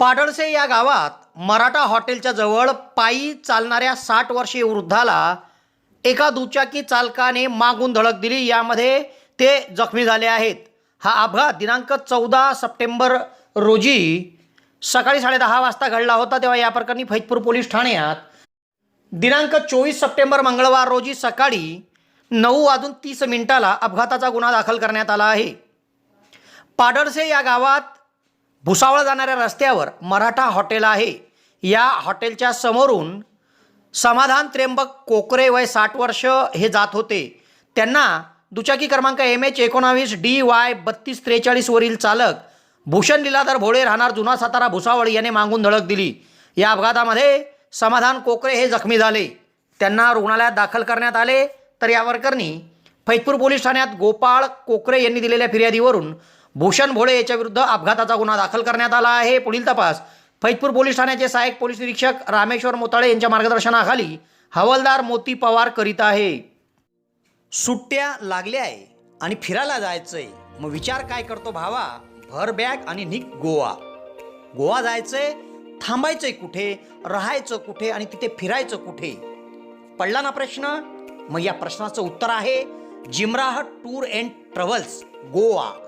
पाडळसे या गावात मराठा हॉटेलच्या जवळ पायी चालणाऱ्या साठ वर्षीय वृद्धाला एका दुचाकी चालकाने मागून धडक दिली. यामध्ये ते जखमी झाले आहेत. हा अपघात दिनांक चौदा सप्टेंबर रोजी सकाळी साडेदहा वाजता घडला होता तेव्हा या प्रकरणी फैजपूर पोलीस ठाण्यात. दिनांक चोवीस सप्टेंबर मंगळवार रोजी सकाळी नऊ वाजून तीस मिनिटाला अपघाताचा गुन्हा दाखल करण्यात आला आहे. पाडळसे या गावात भुसावळ जाणाऱ्या रस्त्यावर मराठा हॉटेल आहे. या हॉटेलच्या समोरून समाधान त्र्यंबक कोकरे वय साठ वर्ष हे जात होते. त्यांना दुचाकी क्रमांक एम एच एकोणावीस डी वाय बत्तीस त्रेचाळीसवरील चालक भूषण लीलाधर भोळे राहणार जुना सातारा भुसावळ याने मागून धडक दिली. या अपघातामध्ये समाधान कोकरे हे जखमी झाले. त्यांना रुग्णालयात दाखल करण्यात आले. तर या प्रकरणी फैजपूर पोलीस ठाण्यात गोपाळ कोकरे यांनी दिलेल्या फिर्यादीवरून भूषण भोळे याच्याविरुद्ध अपघाताचा गुन्हा दाखल करण्यात आला आहे. पुढील तपास. फैजपूर पोलीस ठाण्याचे सहाय्यक पोलीस निरीक्षक रामेश्वर मोताळे यांच्या मार्गदर्शनाखाली हवालदार मोती पवार करीत आहे. सुट्ट्या लागल्या आहे आणि फिरायला जायचंय. मग विचार काय करतो भावा? भर बॅग आणि निक गोवा. गोवा जायचंय थांबायचंय कुठे? राहायचं कुठे आणि तिथे फिरायचं कुठे? पडला ना प्रश्न? मग या प्रश्नाचं उत्तर आहे जिमराह टूर अँड ट्रॅव्हल्स गोवा.